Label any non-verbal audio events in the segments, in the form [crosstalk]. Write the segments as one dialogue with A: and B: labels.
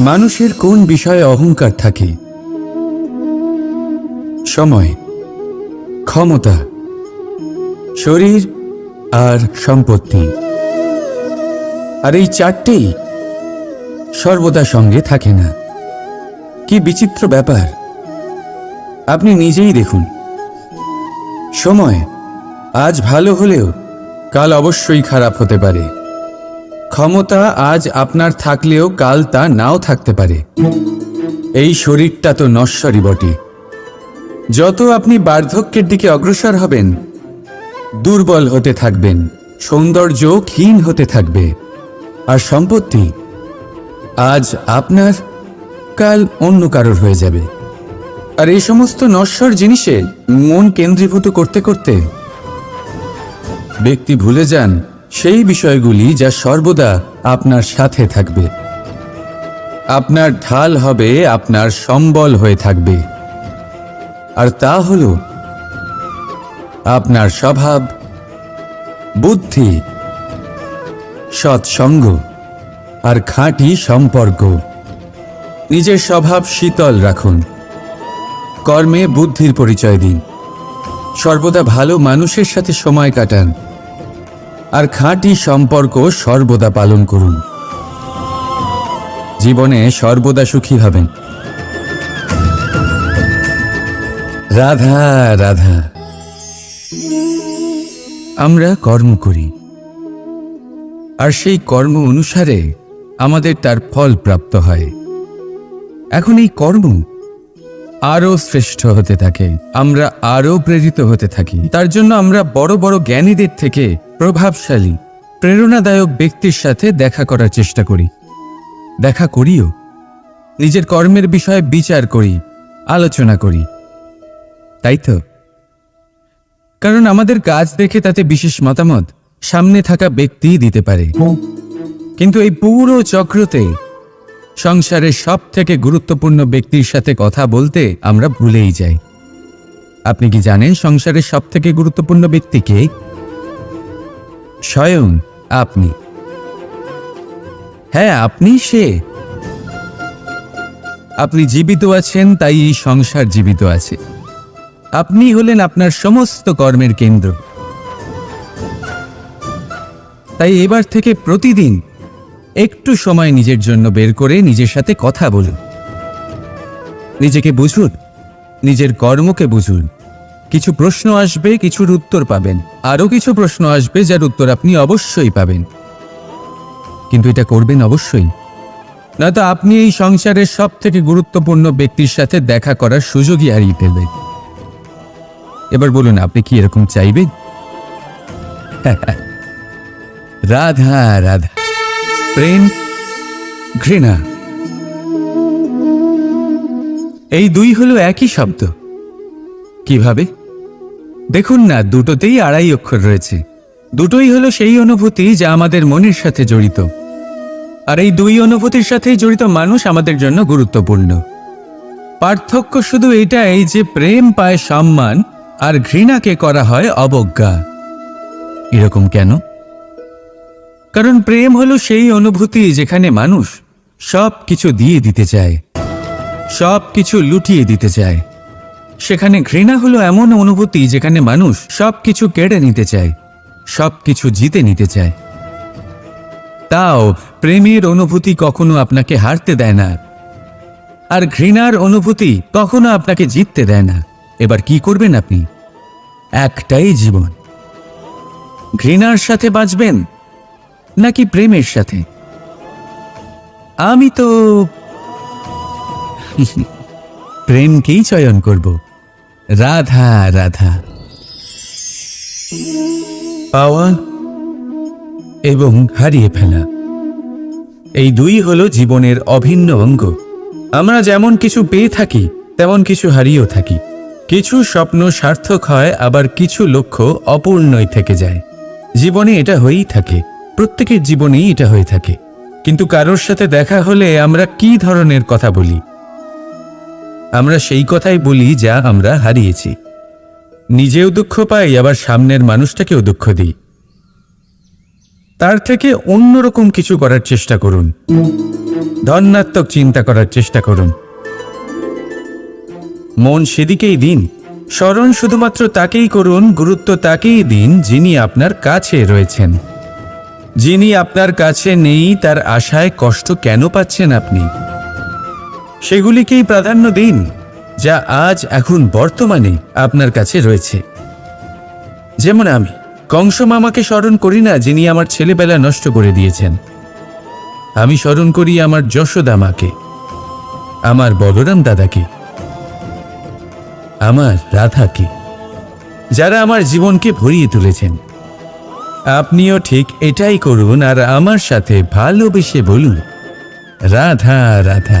A: মানুষের কোন বিষয়ে অহংকার থাকে? সময়, ক্ষমতা, শরীর আর সম্পত্তি। আর এই চারটেই সর্বদা সঙ্গে থাকে না। কি বিচিত্র ব্যাপার। আপনি নিজেই দেখুন। সময়, আজ ভালো হলেও কাল অবশ্যই খারাপ হতে পারে। ক্ষমতা আজ আপনার থাকলেও কাল তা নাও থাকতে পারে। এই শরীরটা তো নশ্বরই বটে। যত আপনি বার্ধক্যের দিকে অগ্রসর হবেন, দুর্বল হতে থাকবেন সৌন্দর্য ক্ষীণ হতে থাকবে। আর সম্পত্তি আজ আপনার, কাল অন্য কারোর হয়ে যাবে। আর এই সমস্ত নশ্বর জিনিসে মন কেন্দ্রীভূত করতে করতে ব্যক্তি ভুলে যান সেই বিষয়গুলি যা সর্বদা আপনার সাথে থাকবে। আপনার ঢাল হবে, আপনার সম্বল হয়ে থাকবে। আর তা হল আপনার স্বভাব, বুদ্ধি, সৎসঙ্গ আর খাঁটি সম্পর্ক। নিজের স্বভাব শীতল রাখুন। কর্মে বুদ্ধির পরিচয় দিন। সর্বদা ভালো মানুষের সাথে সময় কাটান। আর খাঁটি সম্পর্ক সর্বদা পালন করুন। জীবনে সর্বদা সুখী হবেন। রাধা রাধা। আমরা কর্ম করি। আর সেই কর্ম অনুসারে আমাদের তার ফল প্রাপ্ত হয়। এখন এই কর্ম আরও শ্রেষ্ঠ হতে থাকে। আমরা আরও প্রেরিত হতে থাকি। তার জন্য আমরা বড় বড় জ্ঞানীদের থেকে প্রভাবশালী, প্রেরণাদায়ক ব্যক্তির সাথে দেখা করার চেষ্টা করি। দেখা করিও। নিজের কর্মের বিষয়ে বিচার করি, আলোচনা করি। তাই তো? কারণ আমাদের কাজ দেখে তাতে বিশেষ মতামত সামনে থাকা ব্যক্তি দিতে পারে। কিন্তু এই পুরো চক্রতে সংসারের সব থেকে গুরুত্বপূর্ণ ব্যক্তির সাথে কথা বলতে আমরা ভুলেই যাই। আপনি কি জানেন সংসারের সব থেকে গুরুত্বপূর্ণ ব্যক্তি কে? স্বয়ং আপনি। হ্যাঁ আপনি সে। আপনি জীবিত আছেন, তাই এই সংসার জীবিত আছে। আপনি হলেন আপনার সমস্ত কর্মের কেন্দ্র। তাই এবার থেকে প্রতিদিন একটু সময় নিজের জন্য বের করে নিজের সাথে কথা বলুন। নিজেকে বুঝুন, নিজের কর্মকে বুঝুন। কিছু প্রশ্ন আসবে, কিছুর উত্তর পাবেন। আরও কিছু প্রশ্ন আসবে, যার উত্তর আপনি অবশ্যই পাবেন। কিন্তু এটা করবেন অবশ্যই। নয়তো আপনি এই সংসারের সব থেকে গুরুত্বপূর্ণ ব্যক্তির সাথে দেখা করার সুযোগই হারিয়ে ফেলবেন। এবার বলুন, আপনি কি এরকম চাইবেন? [laughs] রাধা রাধা। প্রেম, ঘৃণা। এই দুই হলো একই শব্দ। কীভাবে? দেখুন না, দুটোতেই আড়াই অক্ষর রয়েছে। দুটোই হলো সেই অনুভূতি যা আমাদের মনের সাথে জড়িত। আর এই দুই অনুভূতির সাথেই জড়িত মানুষ আমাদের জন্য গুরুত্বপূর্ণ। পার্থক্য শুধু এটাই যে প্রেম পায় সম্মান, আর ঘৃণাকে করা হয় অবজ্ঞা। এরকম কেন? কারণ প্রেম হলো সেই অনুভূতি যেখানে মানুষ সব কিছু দিয়ে দিতে চায় সব কিছু লুটিয়ে দিতে চায়। সেখানে ঘৃণা হলো এমন অনুভূতি যেখানে মানুষ সব কিছু কেড়ে নিতে চায় সব কিছু জিতে নিতে চায়। তাও প্রেমের অনুভূতি কখনো আপনাকে হারতে দেয় না, আর ঘৃণার অনুভূতি কখনো আপনাকে জিততে দেয় না। এবার কি করবেন আপনি? একটাই জীবন। ঘৃণার সাথে বাঁচবেন, নাকি প্রেমের সাথে? আমি তো [laughs] প্রেমকেই চয়ন করব। রাধা রাধা। পাওয়া এবং হারিয়ে ফেলা। এই দুই হলো জীবনের অভিন্ন অঙ্গ। আমরা যেমন কিছু পেয়ে থাকি, তেমন কিছু হারিয়েও থাকি। কিছু স্বপ্ন সার্থক হয়, আবার কিছু লক্ষ্য অপূর্ণই থেকে যায়। জীবনে এটা হয়েই থাকে, প্রত্যেকের জীবনেই এটা হয়ে থাকে। কিন্তু কারোর সাথে দেখা হলে আমরা কি ধরনের কথা বলি? আমরা সেই কথাই বলি যা আমরা হারিয়েছি। নিজেও দুঃখ পাই, আবার সামনের মানুষটাকেও দুঃখ দিই। তার থেকে অন্যরকম কিছু করার চেষ্টা করুন। ধন্যাত্মক চিন্তা করার চেষ্টা করুন। মন সেদিকেই দিন। স্মরণ শুধুমাত্র তাকেই করুন, গুরুত্ব তাকেই দিন, যিনি আপনার কাছে রয়েছেন। যিনি আপনার কাছে নেই, তার আশায় কষ্ট কেন পাচ্ছেন আপনি? সেগুলিকেই প্রাধান্য দিন, যা আজ এখন বর্তমানে আপনার কাছে রয়েছে। যেমন আমি, কংস মামাকে স্মরণ করি না যিনি আমার ছেলেবেলা নষ্ট করে দিয়েছেন। আমি স্মরণ করি আমার যশোদা মাকে আমার বলরাম দাদাকে, আমার রাধাকে, যারা আমার জীবনকে ভরিয়ে তুলেছেন। আপনিও ঠিক এটাই করুন আর আমার সাথে ভালোবেসে বলুন, রাধা রাধা।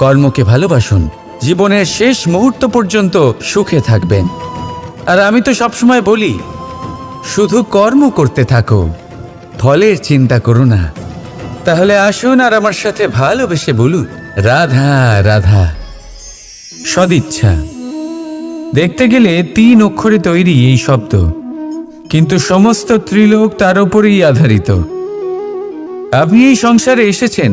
A: কর্মকে ভালোবাসুন। জীবনের শেষ মুহূর্ত পর্যন্ত সুখে থাকবেন। আর আমি তো সবসময় বলি, শুধু কর্ম করতে থাকো, ফলের চিন্তা করো না। তাহলে আসুন আর আমার সাথে ভালোবেসে বলুন, রাধা রাধা, সদিচ্ছা। দেখতে গেলে তিন অক্ষরে তৈরি এই শব্দ, কিন্তু সমস্ত ত্রিলোক তার উপরেই আধারিত। আপনি এই সংসারে এসেছেন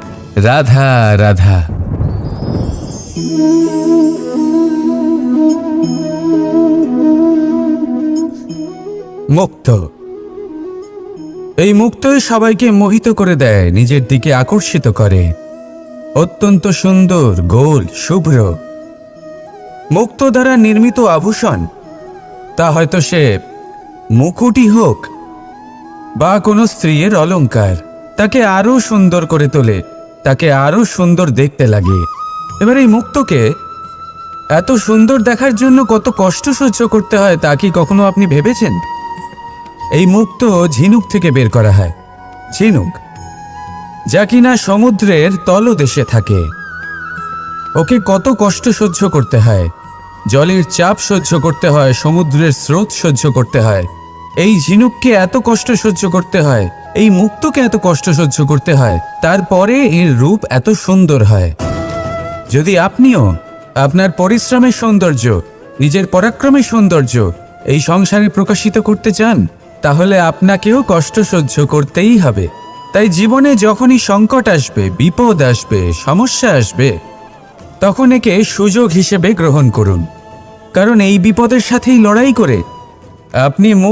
A: রাধা রাধা। মুক্ত। এই মুক্তই সবাইকে মোহিত করে দেয়, নিজের দিকে আকর্ষিত করে। অত্যন্ত সুন্দর, গোল, শুভ্র। মুক্ত দ্বারা নির্মিত আভূষণ, তা হয়তো সে মুকুটি হোক বা কোনো স্ত্রীর অলঙ্কার তাকে আরও সুন্দর করে তোলে। তাকে আরও সুন্দর দেখতে লাগে। এবার এই মুক্তকে এত সুন্দর দেখার জন্য কত কষ্ট সহ্য করতে হয় তা কি কখনো আপনি ভেবেছেন? এই মুক্ত ঝিনুক থেকে বের করা হয়। ঝিনুক, যা কিনা সমুদ্রের তলদেশে থাকে। ওকে কত কষ্ট সহ্য করতে হয়। জলের চাপ সহ্য করতে হয়, সমুদ্রের স্রোত সহ্য করতে হয়। এই ঝিনুককে এত কষ্ট সহ্য করতে হয়। এই মুক্তকে এত কষ্ট সহ্য করতে হয়, তারপরে এর রূপ এত সুন্দর হয়। যদি আপনিও আপনার পরিশ্রমের সৌন্দর্য, নিজের পরাক্রমের সৌন্দর্য এই সংসারে প্রকাশিত করতে চান, তাহলে আপনাকেও কষ্ট সহ্য করতেই হবে। তাই জীবনে যখনই সংকট আসবে, বিপদ আসবে, সমস্যা আসবে, তখন একে সুযোগ হিসেবে গ্রহণ করুন। কারণ এই বিপদের সাথেই লড়াই করে আপনি মুখ